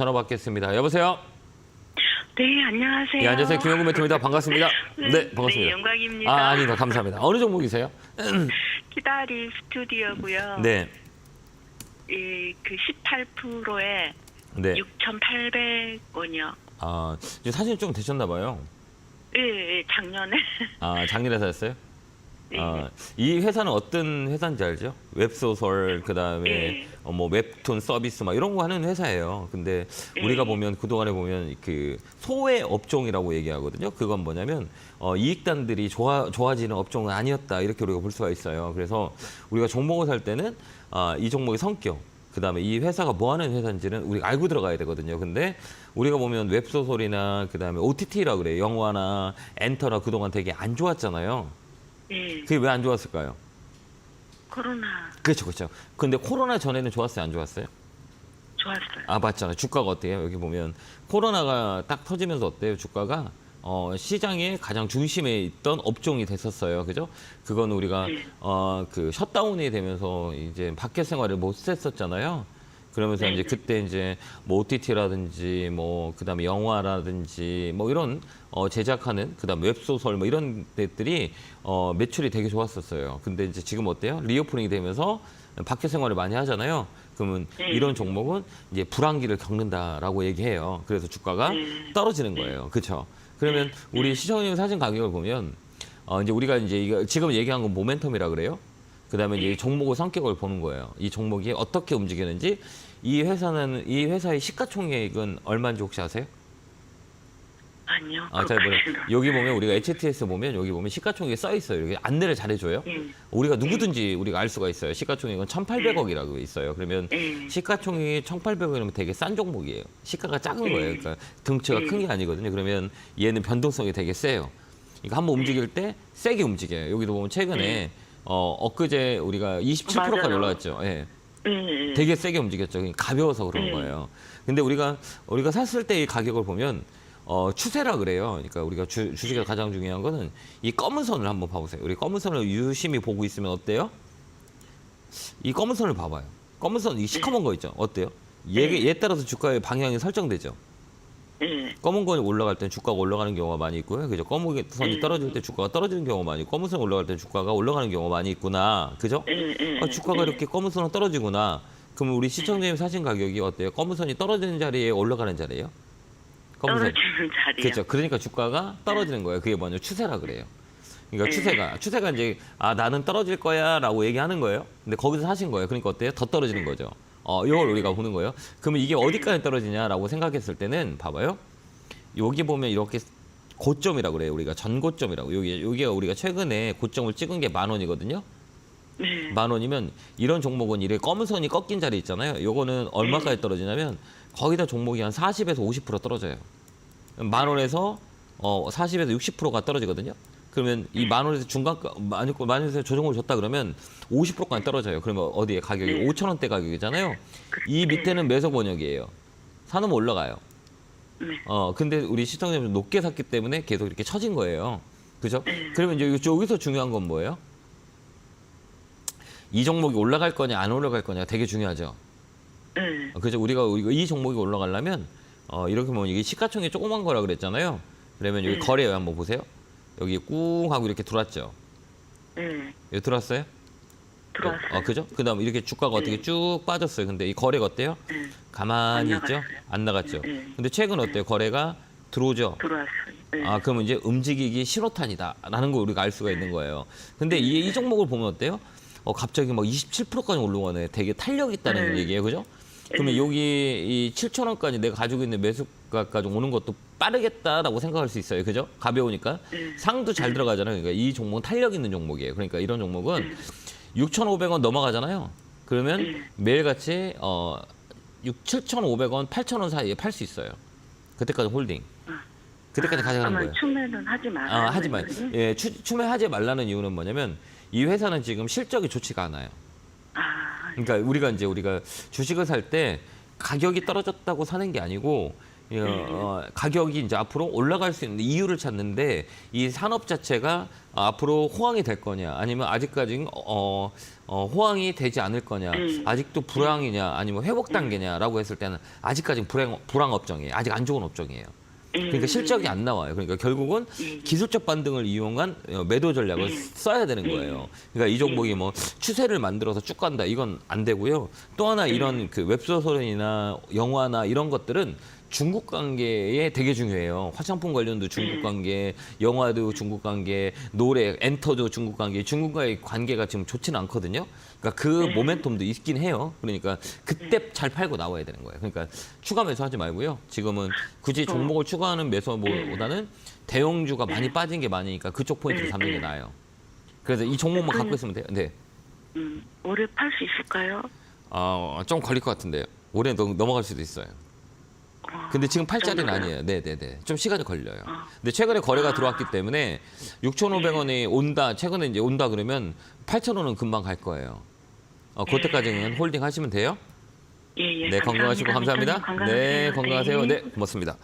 전화 받겠습니다. 여보세요? 네, 안녕하세요. 예, 안녕하세요. 김영구 멘트입니다. 반갑습니다. 네, 반갑습니다. 네, 영광입니다. 아, 아니다. 감사합니다. 어느 종목이세요? 기다리 스튜디오고요. 네. 예, 그 18%에 네. 6,800원이요. 아, 이제 사실 좀 되셨나 봐요. 예, 예, 작년에. 아, 작년에 사셨어요? 네. 아, 이 회사는 어떤 회사인지 알죠? 웹소설 그 다음에 네. 어, 뭐 웹툰 서비스 막 이런 거 하는 회사예요. 근데 네. 우리가 보면 그동안에 보면 그 소외 업종이라고 얘기하거든요. 그건 뭐냐면 어, 이익단들이 좋아 좋아지는 업종은 아니었다. 이렇게 우리가 볼 수가 있어요. 그래서 우리가 종목을 살 때는 아, 이 종목의 성격 그 다음에 이 회사가 뭐 하는 회사인지는 우리가 알고 들어가야 되거든요. 근데 우리가 보면 웹소설이나 그 다음에 OTT라 그래요. 영화나 엔터나 그동안 되게 안 좋았잖아요. 예, 그게 왜 안 좋았을까요? 코로나 그렇죠, 그렇죠. 근데 코로나 전에는 좋았어요, 안 좋았어요? 좋았어요. 아, 맞잖아요. 주가가 어때요? 여기 보면 코로나가 딱 터지면서 어때요? 주가가 어, 시장의 가장 중심에 있던 업종이 됐었어요. 그죠? 그건 우리가 네. 어, 그 셧다운이 되면서 이제 밖에 생활을 못 했었잖아요. 그러면서 네. 이제 그때 이제 뭐 OTT라든지 뭐 그다음에 영화라든지 뭐 이런 어 제작하는 그다음 웹소설 뭐 이런 데들이 어 매출이 되게 좋았었어요. 근데 이제 지금 어때요? 리오프닝이 되면서 밖에 생활을 많이 하잖아요. 그러면 네. 이런 종목은 이제 불황기를 겪는다라고 얘기해요. 그래서 주가가 네. 떨어지는 거예요. 그렇죠? 그러면 우리 시청님 사진 가격을 보면 어 이제 우리가 이제 이거 지금 얘기한 건 모멘텀이라 그래요. 그다음에 이제 이 종목의 성격을 보는 거예요. 이 종목이 어떻게 움직이는지 이 회사는 이 회사의 시가총액은 얼마인지 혹시 아세요? 아니요. 아, 잘. 그것까지는. 여기 보면 우리가 HTS 보면 여기 보면 시가총액이 써 있어요. 여기 안내를 잘 해 줘요. 예, 우리가 누구든지 우리가 알 수가 있어요. 시가총액은 1,800억이라고 있어요. 그러면 예. 시가총액이 1,800억이면 되게 싼 종목이에요. 시가가 작은 네. 거예요. 그러니까 등치가 네. 큰게 아니거든요. 그러면 얘는 변동성이 되게 세요. 그러니까 한번 움직일 때 세게 움직여요. 여기도 보면 최근에 어, 엊그제 우리가 27%까지 네. 맞아요. 올라왔죠. 예. 예, 예. 되게 세게 움직였죠. 가벼워서 그런 네. 거예요. 근데 우리가 우리가 샀을 때 이 가격을 보면 어, 추세라 그래요. 그러니까 우리가 주, 주식에서 가장 중요한 거는 이 검은 선을 한번 봐보세요. 우리 검은 선을 유심히 보고 있으면 어때요? 이 검은 선을 봐봐요. 검은 선, 이 시커먼 거 있죠. 어때요? 얘, 네. 얘 따라서 주가의 방향이 설정되죠. 예. 검은 건이 올라갈 땐 주가가 올라가는 경우가 많이 있고요. 그죠? 검은 선이 네. 떨어질 때 주가가 떨어지는 경우가 많이 있고, 검은 선이 올라갈 때 주가가 올라가는 경우가 많이 있구나. 그죠? 예, 예. 아, 주가가 예. 이렇게 검은 선은 떨어지구나. 그러면 우리 시청자님 사신 가격이 어때요? 검은 선이 떨어지는 자리에 올라가는 자리예요? 검은 선. 떨어지는 자리요. 그렇죠. 그러니까 주가가 떨어지는 거예요. 그게 뭐냐 추세라 그래요. 그러니까 네. 추세가 추세가 이제 아 나는 떨어질 거야라고 얘기하는 거예요. 근데 거기서 사신 거예요. 그러니까 어때요? 더 떨어지는 거죠. 어, 이걸 우리가 보는 거예요. 그러면 이게 어디까지 떨어지냐라고 생각했을 때는 봐봐요. 여기 보면 이렇게 고점이라고 그래요. 우리가 전고점이라고. 여기 여기가 우리가 최근에 고점을 찍은 게 만 원이거든요. 네. 만 원이면 이런 종목은 이래 검은 선이 꺾인 자리 있잖아요. 요거는 얼마까지 떨어지냐면 거의 다 종목이 한 40에서 50% 떨어져요. 만 원에서 어 40에서 60%가 떨어지거든요. 그러면 이 만 원에서 중간 만만 원에서 조정을 줬다 그러면 50%까지 떨어져요. 그러면 어디에 가격이 네. 5천 원대 가격이잖아요. 이 밑에는 매석 원역이에요. 사놓으면 올라가요. 네. 어 근데 우리 시청자분 높게 샀기 때문에 계속 이렇게 처진 거예요. 그죠? 그러면 이제 여기서 중요한 건 뭐예요? 이 종목이 올라갈 거냐 안 올라갈 거냐 되게 중요하죠. 예. 어, 그죠? 우리가 이 종목이 올라가려면 어, 이렇게 보면 이게 시가총액 조그만 거라 그랬잖아요. 그러면 여기 네. 거래 한번 보세요. 여기 꾹 하고 이렇게 들어왔죠. 예. 여기 들어왔어요? 들어왔어요. 어, 그죠? 그 다음 이렇게 주가가 어떻게 네. 쭉 빠졌어요. 근데 이 거래가 어때요? 예. 가만히 안 있죠? 나갔어요. 안 나갔죠. 네. 근데 최근 어때요? 거래가 들어오죠. 들어왔어요. 예. 아, 그러면 이제 움직이기 신호탄이다 라는 걸 우리가 알 수가 있는 거예요. 근데 이, 이 종목을 보면 어때요? 어, 갑자기 막 27%까지 올라가네. 되게 탄력 있다는 네. 얘기예요. 그죠? 그러면 여기 이 7천 원까지 내가 가지고 있는 매수가까지 오는 것도 빠르겠다라고 생각할 수 있어요. 그죠? 가벼우니까. 네. 상도 잘 들어가잖아요. 그러니까 이 종목은 탄력 있는 종목이에요. 그러니까 이런 종목은 6,500원 넘어가잖아요. 그러면 네. 매일같이 어 6, 7,500원, 8,000원 사이에 팔 수 있어요. 그때까지 홀딩. 그때까지 가져가는 아마 거예요. 추매는 하지 말아요. 아, 하지만 예, 추, 추매하지 말라는 이유는 뭐냐면 이 회사는 지금 실적이 좋지가 않아요. 아, 그러니까 우리가 이제 우리가 주식을 살 때 가격이 떨어졌다고 사는 게 아니고 어, 가격이 이제 앞으로 올라갈 수 있는 이유를 찾는데 이 산업 자체가 앞으로 호황이 될 거냐 아니면 아직까지 어, 어, 호황이 되지 않을 거냐 음. 아직도 불황이냐 아니면 회복 단계냐라고 했을 때는 아직까지는 불황, 불황 업종이에요 아직 안 좋은 업종이에요 그러니까 실적이 안 나와요. 그러니까 결국은 음. 기술적 반등을 이용한 어, 매도 전략을 써야 되는 거예요. 그러니까 이 종목이 뭐 추세를 만들어서 쭉 간다 이건 안 되고요. 또 하나 이런 그 웹소설이나 영화나 이런 것들은 중국 관계에 되게 중요해요. 화장품 관련도 중국 관계, 영화도 중국 관계, 노래, 엔터도 중국 관계. 중국과의 관계가 지금 좋지는 않거든요. 그러니까 그 모멘텀도 있긴 해요. 그러니까 그때 잘 팔고 나와야 되는 거예요. 그러니까 추가 매수하지 말고요. 지금은 굳이 종목을 추가하는 매수보다는 대형주가 많이 빠진 게 많으니까 그쪽 포인트를 잡는 게 나아요. 그래서 이 종목만 갖고 있으면 돼요. 네. 음, 올해 팔 수 있을까요? 아, 좀 걸릴 것 같은데요. 올해 넘- 넘어갈 수도 있어요. 근데 지금 팔자리는? 아니에요. 네, 네, 네. 좀 시간이 걸려요. 아. 근데 최근에 거래가 들어왔기 때문에 6,500원이 온다. 최근에 이제 온다 그러면 8,000원은 금방 갈 거예요. 어, 그때까지는 홀딩 하시면 돼요. 예, 예. 네, 건강하시고 감사합니다. 감사합니다. 네, 건강하세요. 건강하세요. 네. 네, 고맙습니다.